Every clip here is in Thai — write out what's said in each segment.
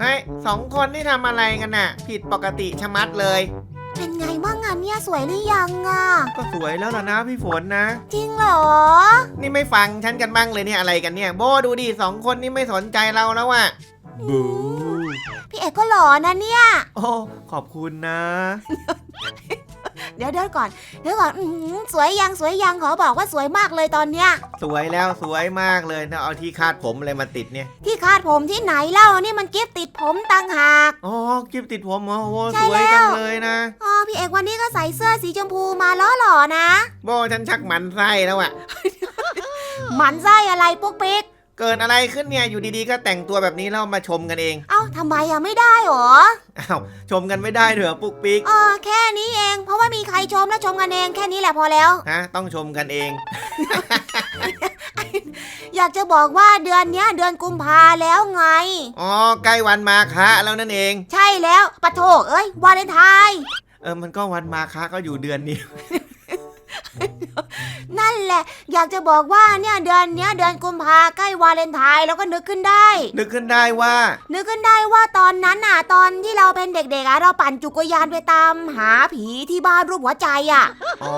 เฮ้ยสองคนนี่ทำอะไรกันน่ะ ผิดปกติชะมัดเลย เป็นไงบ้างงานเนี่ยสวยหรือยังอะ ก็สวยแล้วล่ะนะพี่ฝนนะ จริงเหรอ นี่ไม่ฟังฉันกันบ้างเลยเนี่ยอะไรกันเนี่ย โบดูดิสองคนนี่ไม่สนใจเราแล้วอะบูพี่เอกก็หล่อนะเนี่ย โอ้ขอบคุณนะ เดี๋ยวเดี๋ยวก่อนเดี๋ยวก่อนอื้อหือสวยยังสวยยังขอบอกว่าสวยมากเลยตอนเนี้ย สวยแล้วสวยมากเลยนะเอาที่คาดผมอะไรมาติดเนี่ยที่คาดผมที่ไหนเล่านี่มันกิฟติดผมต่างหาก อ๋อกิฟติดผมเหรอโอ้ใช่สวยแล้วจังเลยนะอ๋อพี่เอกวันนี้ก็ใส่เสื้อสีชมพูมาล้อหล่อนะ โบฉันชักหมันไส้แล้วอะ หมันไส้อะไรปุ๊กปิ๊ก เกิดอะไรขึ้นเนี่ยอยู่ดีๆก็แต่งตัวแบบนี้แล้วมาชมกันเองเอ้าทำไมอะไม่ได้หรอ อ้าวชมกันไม่ได้เหรอปุ๊กปิ๊กเออแค่นี้เอง เพราะว่ามีใครชมแล้วชมกันเองแค่นี้แหละพอแล้ว ฮะต้องชมกันเอง อยากจะบอกว่าเดือนเนี้ยเดือนกุมภาแล้วไง อ๋อใกล้วันมาฆะแล้วนั่นเอง ใช่แล้วปะโถเอ้ยวาเลนไทน์เออมันก็วันมาฆะก็อยู่เดือนนี้ นั่นแหละ อยากจะบอกว่าเนี่ยเดือนเนี้ยเดือนกุมภาใกล้วาเลนไทน์แล้วก็นึกขึ้นได้ นึกขึ้นได้ว่า นึกขึ้นได้ว่าตอนนั้นน่ะตอนที่เราเป็นเด็กๆอะเราปั่นจักรยานไปตามหาผีที่บ้านรูปหัวใจอะอ๋อ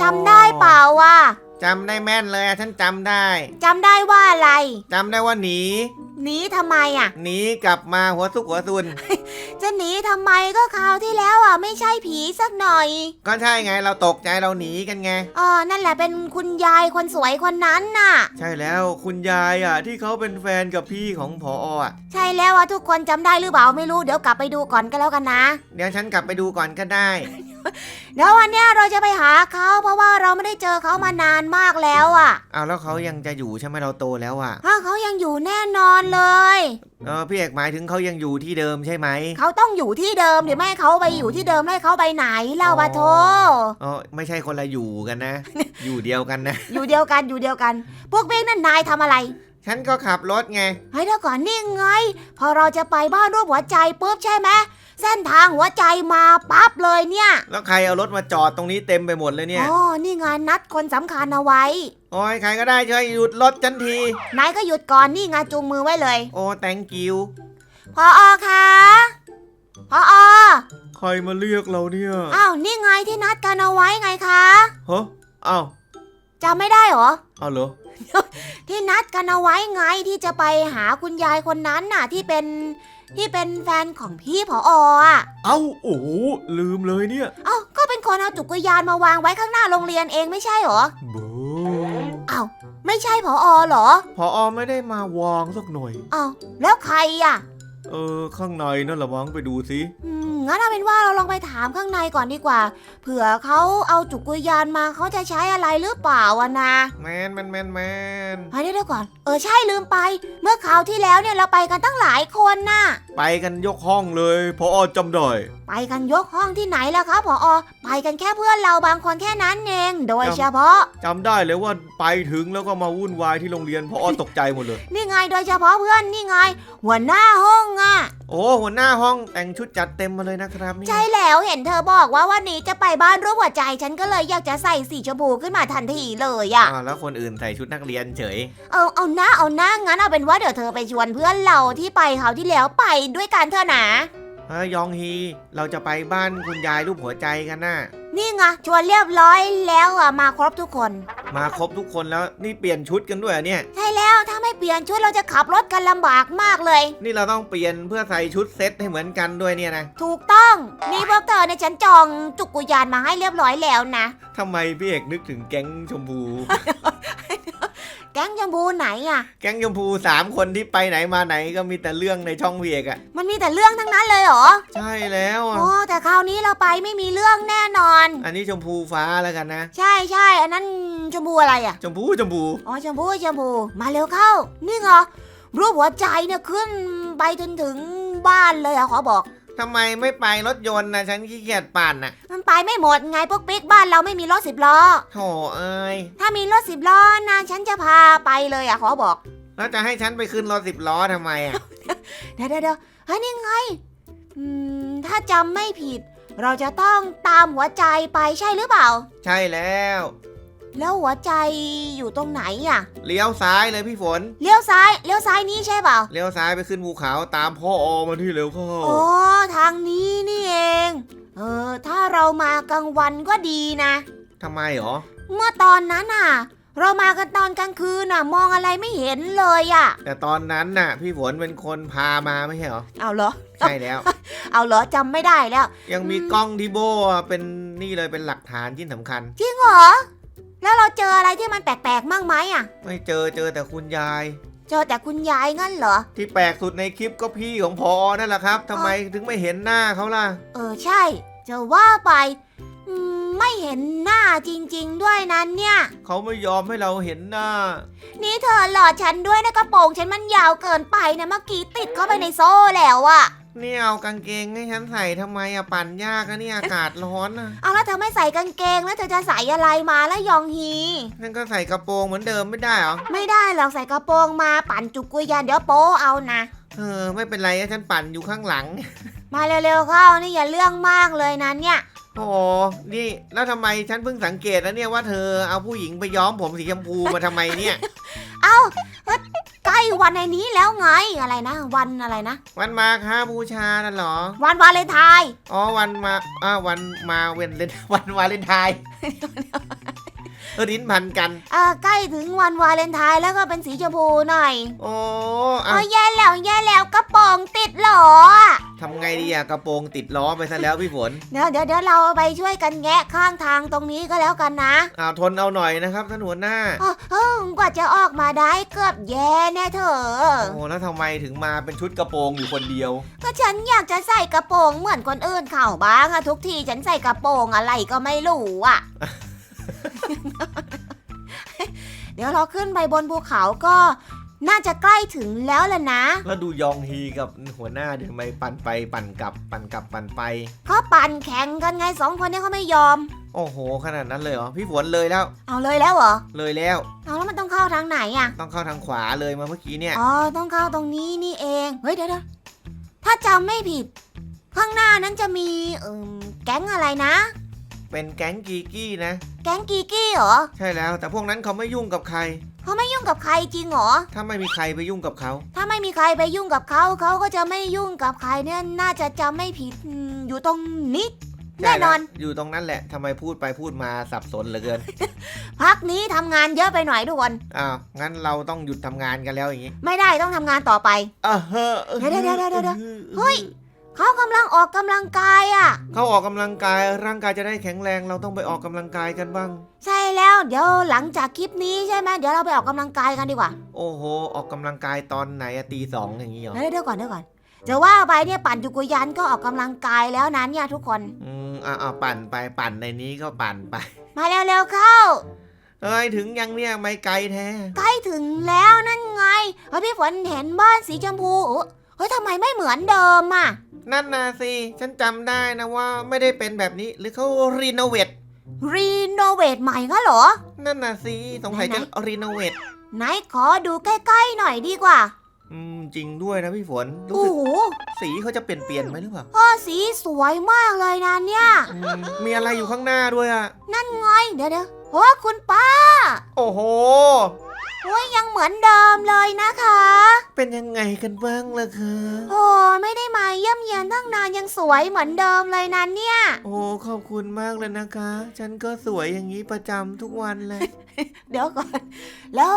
จำได้เปล่าอะจำได้แม่นเลยอะฉันจำได้จำได้ว่าอะไร จำได้ว่าหนี หนีทำไมอะหนีกลับมาหัวซุกหัวซุน จะหนีทำไมก็คราวที่แล้วอะไม่ใช่ผีสักหน่อยก็ใช่ไงเราตกใจเราหนีกันไงเออนั่นแหละเป็นคุณยายคนสวยคนนั้นน่ะ ใช่แล้วคุณยายอะ ที่เขาเป็นแฟนกับพี่ของพออะ ใช่แล้วอะทุกคนจำได้หรือเปล่าไม่รู้เดี๋ยวกลับไปดูก่อนก็แล้วกันนะ เดี๋ยวฉันกลับไปดูก่อนก็ได้ เดี๋ยววันเนี้ยเราจะไปหาเขาเพราะว่าเราไม่ได้เจอเขามานานมากแล้วอะเอาแล้วเขายังจะอยู่ใช่ไหมเราโตแล้วอะถ้าเขายังอยู่แน่นอนเลย เออพี่เอกหมายถึงเขายังอยู่ที่เดิมใช่ไหมเขาต้องอยู่ที่เดิมเดี๋ยวไม่ให้เขาไปอยู่ที่เดิมให้เขาไปไหนเล่าปะโท อ๋อไม่ใช่คนละอยู่กันนะ อยู่เดียวกันนะ อยู่เดียวกันอยู่เดียวกัน พวกเบ้งนั่นนายทำอะไร ฉันก็ขับรถไง เฮ้ยเดี๋ยวก่อนนี่ไง พอเราจะไปบ้านรูปหัวใจปุ๊บใช่ไหมเส้นทางหัวใจมาปั๊บเลยเนี่ยแล้วใครเอารถมาจอดตรงนี้เต็มไปหมดเลยเนี่ย อ๋อนี่ไงนัดคนสำคัญเอาไว้ โอ้ยใครก็ได้ช่วยหยุดรถฉันที นายก็หยุดก่อนนี่ไงจูงมือไว้เลย โอ้ thank you พออคะพออใครมาเรียกเราเนี่ยอ้าวนี่ไงที่นัดกันเอาไว้ไงคะ ฮะอ้าวจำไม่ได้เหรอ เอาเหรอ ที่นัดกันเอาไว้ไงที่จะไปหาคุณยายคนนั้นน่ะ ที่เป็นที่เป็นแฟนของพี่ผออะ เอ้าโอ้โหลืมเลยเนี่ย เอ้าก็เป็นคนเอาจักรยานมาวางไว้ข้างหน้าโรงเรียนเองไม่ใช่เหรอโบเอ้าไม่ใช่ผอเหรอพอไม่ได้มาวางสักหน่อย เอ้าแล้วใครอะ เออ ข้างในนั่นละมั้งไปดูสิ อืม งั้นเอาเป็นว่าเราลองไปถามข้างในก่อนดีกว่า เผื่อเขาเอาจักรยานมาเขาจะใช้อะไรหรือเปล่าอะนะแมนแมนแมนแมนเฮ้ยเดี๋ยวก่อน เออใช่ลืมไป เมื่อคราวที่แล้วเนี่ยเราไปกันตั้งหลายคนน่ะ ไปกันยกห้องเลยพอจำได้ ไปกันยกห้องที่ไหนล่ะคะผอ ไปกันแค่เพื่อนเราบางคนแค่นั้นเอง โดยเฉพาะ จำได้เลยว่าไปถึงแล้วก็มาวุ่นวายที่โรงเรียนพอตกใจหมดเลย นี่ไงโดยเฉพาะเพื่อนนี่ไง หัวหน้าห้องอะโอ้หัวหน้าห้องแต่งชุดจัดเต็มมาเลยนะครับนี่ใช่แล้วเห็นเธอบอกว่าวันนี้จะไปบ้านรูปหัวใจฉันก็เลยอยากจะใส่สีชมพูขึ้นมาทันทีเลยอะอ่าแล้วคนอื่นใส่ชุดนักเรียนเฉย เอาเอาหน้าเอาหน้างั้นเอาเป็นว่าเดี๋ยวเธอไปชวนเพื่อนเราที่ไปเขาวที่แล้วไปด้วยกันเถอะนะ เฮ้ยยองฮี เราจะไปบ้านคุณยายรูปหัวใจกันน่ะ นี่ไงชวนเรียบร้อยแล้วอะมาครบทุกคน มาครบทุกคนแล้วนี่เปลี่ยนชุดกันด้วยเหรอเนี่ย ใช่แล้วถ้าไม่เปลี่ยนชุดเราจะขับรถกันลำบากมากเลย นี่เราต้องเปลี่ยนเพื่อใส่ชุดเซ็ตให้เหมือนกันด้วยเนี่ยนะถูกต้องนี่พวกเธอเนี่ยฉันจองจุกกุยานมาให้เรียบร้อยแล้วนะ ทำไมพี่เอกนึกถึงแก๊งชมพู แก๊งชมพูไหนอะแก๊งชมพูสามคนที่ไปไหนมาไหนก็มีแต่เรื่องในช่องพี่เอกอะมันมีแต่เรื่องทั้งนั้นเลยเหรอใช่แล้วอะโอ้แต่คราวนี้เราไปไม่มีเรื่องแน่นอน อันนี้ชมพูฟ้าแล้วกันนะ ใช่ใช่อันนั้นชมพูอะไรอะชมพูชมพู อ๋อชมพูชมพูมาเร็วเข้า นี่ไงรูปหัวใจเนี่ยขึ้นไปจนถึงบ้านเลยอะขอบอก ทำไมไม่ไปรถยนต์นะฉันขี้เกียจปั่นน่ะมันไปไม่หมดไงพวกปิ๊กบ้านเราไม่มีรถสิบล้อ โถเอ้ยถ้ามีรถสิบล้อนะฉันจะพาไปเลยอะขอบอก แล้วจะให้ฉันไปขึ้นรถสิบล้อทำไมอะเดี๋ยวเดี๋ยวเดี๋ยวเฮ้ยนี่ไงอืมถ้าจำไม่ผิด เราจะต้องตามหัวใจไปใช่หรือเปล่า ใช่แล้ว แล้วหัวใจอยู่ตรงไหนอะ เลี้ยวซ้ายเลยพี่ฝน เลี้ยวซ้าย เลี้ยวซ้ายนี้ใช่เปล่า เลี้ยวซ้ายไปขึ้นภูเขาตามพ่ออมาที่เร็วเข้าอ๋อทางนี้นี่เอง เออ ถ้าเรามากลางวันก็ดีนะ ทำไมหรอ เมื่อตอนนั้นน่ะ เรามากันตอนกลางคืนน่ะ มองอะไรไม่เห็นเลยอะ แต่ตอนนั้นน่ะ พี่ฝนเป็นคนพามาไม่ใช่เหรอ เอาเหรอ ใช่แล้ว เอาเหรอจำไม่ได้แล้ว ยังมีอืมกล้องที่โบเป็นนี่เลยเป็นหลักฐานที่สำคัญ จริงเหรอ แล้วเราเจออะไรที่มันแปลกๆมั่งไหมอะ ไม่เจอเจอแต่คุณยาย เจอแต่คุณยายงั้นเหรอ ที่แปลกสุดในคลิปก็พี่ของพอนั่นแหละครับทำไมถึงไม่เห็นหน้าเขาล่ะ เออใช่ จะว่าไปอืมไม่เห็นหน้าจริง ๆ ด้วยนั้นเนี่ย เขาไม่ยอมให้เราเห็นหน้า นี่เธอหลอดฉันด้วยนะกระโปรงฉันมันยาวเกินไปนะเมื่อกี้ติดเข้าไปในโซ่แล้วอะ นี่เอากางเกงให้ฉันใส่ทำไมอะปั่นยากอะเนี่ยอากาศร้อนอะเอาแล้วเธอไม่ใส่กางเกงแล้วเธอจะใส่อะไรมาแล้วยองฮี นั่นก็ใส่กระโปรงเหมือนเดิมไม่ได้เหรอ ไม่ได้หรอกใส่กระโปรงมาปั่นจุกกุยยานเดี๋ยวโป๊เอานะเออ ไม่เป็นไรอะฉันปั่นอยู่ข้างหลัง มาเร็วๆเข้านี่อย่าเรื่องมากเลยนะเนี่ย โอ้โหนี่แล้วทำไมฉันเพิ่งสังเกตแล้วเนี่ยว่าเธอเอาผู้หญิงไปย้อมผมสีชมพูมาทำไมเนี่ย เอ้าเฮ้ยใกล้วันในนี้แล้วไงอะไรนะ วันอะไรนะ วันมาค้าบูชานั่นเหรอ วันวาเลนไทน์อ๋อวันมาอ่าวันมาเวนเลนวันวาเลนไทน์ เออดิ้นพันกันอ่าใกล้ถึงวันวาเลนไทน์แล้วก็เป็นสีชมพูหน่อยโอ้เออะอแย่แล้วแย่แล้วกระโปรงติดเหรอทำไงดีอะกระโปรงติดล้อไปซะแล้วพี่ฝนเดี๋ยวเดี๋ยวเดี๋ยวเราไปช่วยกันแงะข้างทางตรงนี้ก็แล้วกันนะอ้าวทนเอาหน่อยนะครับท่านหัวหน้าเออเออกว่าจะออกมาได้เกือบแย่แน่เธอ โอ้แล้วทำไมถึงมาเป็นชุดกระโปรงอยู่คนเดียว ก็ฉันอยากจะใส่กระโปรงเหมือนคนอื่นเขาบ้างอะทุกทีฉันใส่กระโปรงอะไรก็ไม่รู้อะ เดี๋ยวเราขึ้นไปบนภูเขาก็น่าจะใกล้ถึงแล้วล่ะนะ แล้วดูยองฮีกับหัวหน้าเดี๋ยวทำไมปั่นไปปั่นกลับปั่นกลับปั่นไปเขาปั่นแข่งกันไงสองคนนี้เขาไม่ยอม โอ้โห ขนาดนั้นเลยเหรอ พี่ฝนเลยแล้ว เอาเลยแล้วเหรอ เลยแล้ว เอาแล้วมันต้องเข้าทางไหนอะต้องเข้าทางขวาเลยมาเมื่อกี้เนี่ย อ๋อ ต้องเข้าตรงนี้นี่เอง เฮ้ยเดี๋ยวเดี๋ยวถ้าจำไม่ผิด ข้างหน้านั้นจะมีเอมแก๊งอะไรนะ เป็นแก๊งกีกี้นะ แก๊งกีกี้เหรอใช่แล้ว แต่พวกนั้นเขาไม่ยุ่งกับใคร เขาไม่ยุ่งกับใครจริงเหรอ ถ้าไม่มีใครไปยุ่งกับเขา ถ้าไม่มีใครไปยุ่งกับเขา เขาก็จะไม่ยุ่งกับใครเนี่ยน่าจะจำไม่ผิดอืมอยู่ตรงนี้แน่นอนใช่แล้วอยู่ตรงนั้นแหละทำไมพูดไปพูดมาสับสนเหลือเกิน พักนี้ทำงานเยอะไปหน่อยทุกคน อ้าว งั้นเราต้องหยุดทำงานกันแล้วอย่างนี้ ไม่ได้ต้องทำงานต่อไป เออเฮ้อเดี๋ยวเดี๋ยวเดี๋ยวเดี๋ยวเดี๋ยวเฮ้ย เขากำลังออกกำลังกายอะ เขาออกกำลังกายร่างกายจะได้แข็งแรงเราต้องไปออกกำลังกายกันบ้าง ใช่แล้วเดี๋ยวหลังจากคลิปนี้ใช่ไหมเดี๋ยวเราไปออกกำลังกายกันดีกว่าโอ้โห ออกกำลังกายตอนไหนอะตีสองอย่างนี้เหรอเดี๋ยวเดี๋ยวก่อนเดี๋ยวก่อนจะว่าไปเนี่ยปั่นจักรยานก็ออกกำลังกายแล้วนะเนี่ยทุกคน อืมอะอะปั่นไปปั่นในนี้ก็ปั่นไปมาเร็วๆเข้า เอ้ยถึงยังเนี่ยไม่ไกลแท้ ใกล้ถึงแล้วนั่นไงเฮ้ยพี่ฝนเห็นบ้านสีชมพู เฮ้ยทำไมไม่เหมือนเดิมอะ นั่นนะสิฉันจำได้นะว่าไม่ได้เป็นแบบนี้หรือเขารีโนเวทรีโนเวทใหม่งั้นเหรอ นั่นนะสิสงสัยไหนจะรีโนเวทไหนขอดูใกล้ๆหน่อยดีกว่า อืมจริงด้วยนะพี่ฝนรู้โอ้สึกโหสีเขาจะเปลี่ยนเปลี่ยนๆไหมหรือเปล่าพ่อสีสวยมากเลยนะเนี่ยอืมมีอะไรอยู่ข้างหน้าด้วยอะนั่นไงเดี๋ยวเดี๋ยวโอ้คุณป้า โอ้โหโอ้ยยังเหมือนเดิมเลยนะคะ เป็นยังไงกันบ้างล่ะคะ โอ้ไม่ได้มาเยี่ยมเยียนตั้งนานยังสวยเหมือนเดิมเลยนะเนี่ย โอ้ขอบคุณมากเลยนะคะ ฉันก็สวยอย่างนี้ประจำทุกวันเลย เดี๋ยวก่อน แล้ว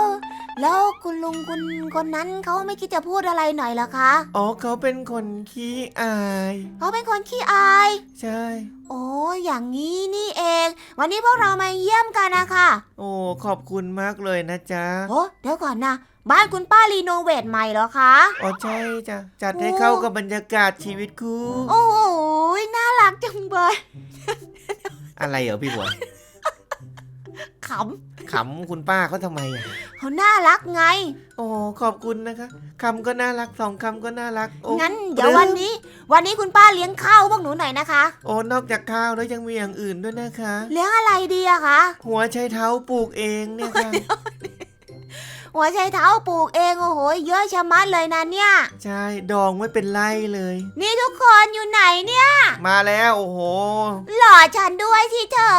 แล้วคุณลุงคุณคนนั้นเขาไม่คิดจะพูดอะไรหน่อยเหรอคะ อ๋อเขาเป็นคนขี้อาย เขาเป็นคนขี้อาย ใช่ โอ้อย่างนี้นี่เอง วันนี้พวกเรามาเยี่ยมกันนะคะโอ้ขอบคุณมากเลยนะจ๊ะโอ้เดี๋ยวก่อนนะ บ้านคุณป้ารีโนเวทใหม่เหรอคะ อ๋อใช่จ้ะจัดให้โอ้เข้ากับบรรยากาศชีวิตคู่ โอ้โหน่ารักจังเลยอะไรเหรอพี่บัว ขขำคุณป้าเขาทำไมอะำเขาน่ารักไง โอ้ขอบคุณนะคะคำก็น่ารักสองคำก็น่ารัก โอ้ งั้นเดี๋ยววันนี้ วันนี้คุณป้าเลี้ยงข้าวพวกหนูหน่อยนะคะ โอ้นอกจากข้าวแล้วยังมีอย่างอื่นด้วยนะคะ เลี้ยงอะไรดีอะคะ หัวใช้เท้าปลูกเองเนี่ยค่ะ หัวไชเท้าปลูกเองโอ้โหเยอะชะมัดเลยนะเนี่ย ใช่ดองไว้เป็นไร่เลย นี่ทุกคนอยู่ไหนเนี่ยมาแล้วโอ้โห หล่อฉันด้วยที่เธอ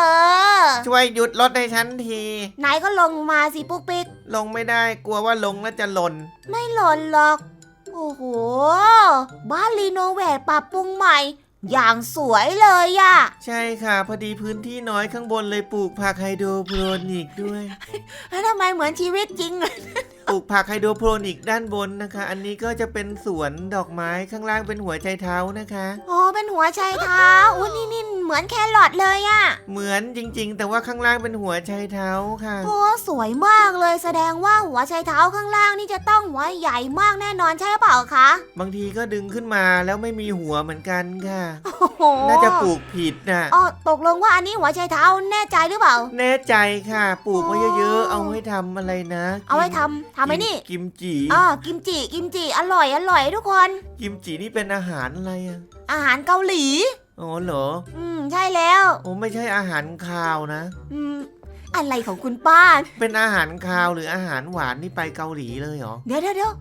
ช่วยหยุดรถให้ฉันที ไหนก็ลงมาสิปุ๊กปิ๊กลงไม่ได้กลัวว่าลงแล้วจะหล่น ไม่หล่นหรอก โอ้โห บ้านรีโนเวทปรับปรุงใหม่ อย่างสวยเลยอะใช่ค่ะ พอดีพื้นที่น้อยข้างบนเลยปลูกผักไฮโดรโปรนิกด้วย แล้วทำไมเหมือนชีวิตจริงเลยปลูกผักไฮโดรโปรนิกด้านบนนะคะ อันนี้ก็จะเป็นสวนดอกไม้ข้างล่างเป็นหัวใจเท้านะคะ อ๋อ เป็นหัวไชเท้าอุ้ยนี่นี่ เหมือนแครอทเลยอะเหมือนจริง ๆ แต่ว่าข้างล่างเป็นหัวใจเท้าค่ะ โอ้สวยมากเลยแสดงว่าหัวไชเท้าข้างล่างนี่จะต้องหัวใหญ่มากแน่นอนใช่เปล่าคะบางทีก็ดึงขึ้นมาแล้วไม่มีหัวเหมือนกันค่ะ โอ้โหน่าจะปลูกผิดน่ะ อ๋อตกลงว่าอันนี้หัวไชเท้าแน่ใจหรือเปล่า แน่ใจค่ะ ปลูกไว้เยอะอ๋อๆเอาไว้ทำอะไรนะเอาไว้ทำทำไอ้นี่กิมจิอ๋อกิมจิกิมจิอร่อยอร่อยทุกคน กิมจินี่เป็นอาหารอะไรอะอาหารเกาหลี อ๋อเหรอ อืมใช่แล้ว โอ้ไม่ใช่อาหารคาวนะ อืม อะไรของคุณป้า เป็นอาหารคาวหรืออาหารหวานนี่ไปเกาหลีเลยเหรอ เดี๋ยวเดี๋ยวเดี๋ยว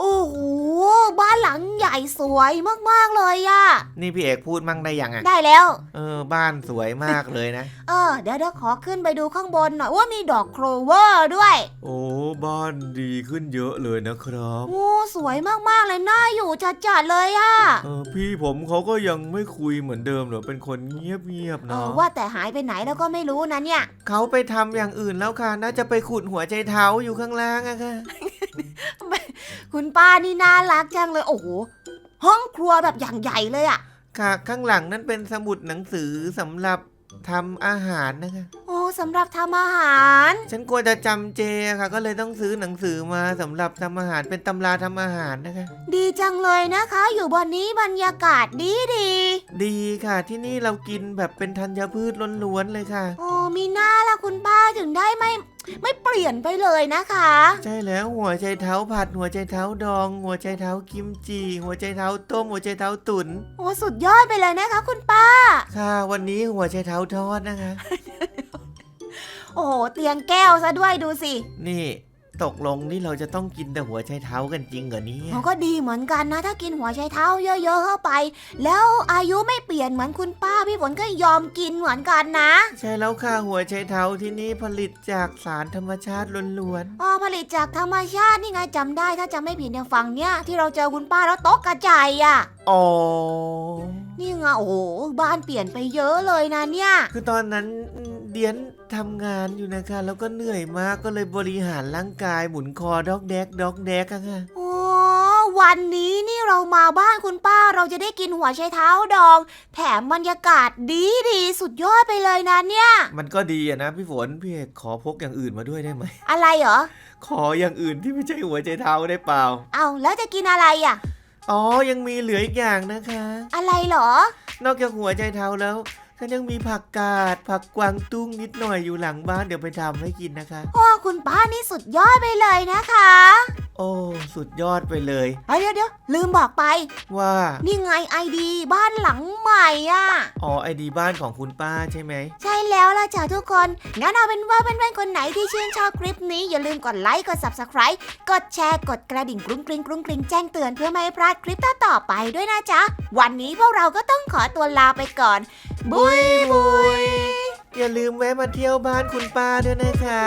โอ้โห บ้านหลังใหญ่สวยมากๆเลยอะนี่พี่เอกพูดมั่งได้ยังอะ ได้แล้ว เออ บ้านสวยมากเลยนะ เออ เดี๋ยวเดี๋ยวขอขึ้นไปดูข้างบนหน่อยว่ามีดอกโครเวอร์ด้วย โอ้บ้านดีขึ้นเยอะเลยนะครับโอ้สวยมากๆเลยน่าอยู่จัดๆเลยอะเออพี่ผมเขาก็ยังไม่คุยเหมือนเดิมเหรอเป็นคนเงียบๆเอเนาะอว่าแต่หายไปไหนแล้วก็ไม่รู้นะเนี่ย เขาไปทำอย่างอื่นแล้วค่ะ น่าจะไปขุดหัวใจเท้าอยู่ข้างล่างอะค่ะ คุณป้านี่น่ารักจังเลยโอ้โหห้องครัวแบบอย่างใหญ่เลยอะค่ะ ข้างหลังนั่นเป็นสมุดหนังสือสำหรับทำอาหารนะคะโอ้ สำหรับทำอาหาร ฉันกลัวจะจำเจค่ะ ก็เลยต้องซื้อหนังสือมาสำหรับทำอาหารเป็นตำราทำอาหารนะคะ ดีจังเลยนะคะ อยู่บนนี้บรรยากาศดีดีดีค่ะ ที่นี่เรากินแบบเป็นธัญพืชล้วนๆเลยค่ะโอ้มีหน้าละคุณป้าถึงได้ไม่ไม่เปลี่ยนไปเลยนะคะ ใช่แล้วหัวใจเท้าผัดหัวใจเท้าดอง หัวใจเท้ากิมจีหัวใจเท้าต้ม หัวใจเท้าตุ๋นโอ้สุดยอดไปเลยนะคะ คุณป้า ค่ะ วันนี้หัวใจเท้าทอดนะคะ โอ้โห เตียงแก้วซะด้วยดูสินี่ ตกลงนี่เราจะต้องกินแต่หัวใจเท้ากันจริงเหรอเนี่ยมันก็ดีเหมือนกันนะ ถ้ากินหัวไชเท้าเยอะๆเข้าไป แล้วอายุไม่เปลี่ยนเหมือนคุณป้าพี่ฝนก็ยอมกินเหมือนกันนะ ใช่แล้วค่ะหัวใจเท้าที่นี่ผลิตจากสารธรรมชาติล้วนอ๋อผลิตจากธรรมชาตินี่ไงจำได้ถ้าจำไม่ผิดเนี่ยฝั่งเนี้ยที่เราเจอคุณป้าแล้วโต๊ะกระจายอะ ๆอ๋อนี่ไงโอ้โหบ้านเปลี่ยนไปเยอะเลยนะเนี่ย คือตอนนั้นเดียน ทำงานอยู่นะคะ แล้วก็เหนื่อยมากก็เลยบริหารร่างกายหมุนคอดอกแดกดอกแดกอะค่ะโอ้วันนี้นี่เรามาบ้านคุณป้าเราจะได้กินหัวไชเท้าดอง แถมบรรยากาศดีดีๆสุดยอดไปเลยนะเนี่ย มันก็ดีอะนะพี่ฝนพี่เอกขอพกอย่างอื่นมาด้วยได้ไหมอะไรเหรอขออย่างอื่นที่ไม่ใช่หัวใจเท้าได้เปล่า เอาแล้วจะกินอะไรอะอ๋อยังมีเหลืออีกอย่างนะคะ อะไรเหรอ นอกจากหัวใจเท้าแล้ว ฉันยังมีผักกาด ผักกวางตุ้งนิดหน่อยอยู่หลังบ้านเดี๋ยวไปทำให้กินนะคะ โอ้คุณป้านี่สุดยอดไปเลยนะคะ โอ้ สุดยอดไปเลย เอ้ยเดี๋ยวเดี๋ยวลืมบอกไป ว่า นี่ไงไอดีบ้านหลังใหม่อะ อ๋อไอดีบ้านของคุณป้าใช่ไหม ใช่แล้วล่ะจ้ะทุกคน งั้นเอาเป็นว่าเพื่อนๆคนไหนที่ชื่นชอบคลิปนี้ อย่าลืมกดไลค์ กด subscribe กดแชร์ กดกระดิ่งกรุ้งกริ้งกรุ้งกริ้งแจ้งเตือนเพื่อไม่ให้พลาดคลิปต่อๆไปด้วยนะจ๊ะ วันนี้พวกเราก็ต้องขอตัวลาไปก่อน บุยบุยอย่าลืมแวะมาเที่ยวบ้านคุณป้าด้วยนะคะ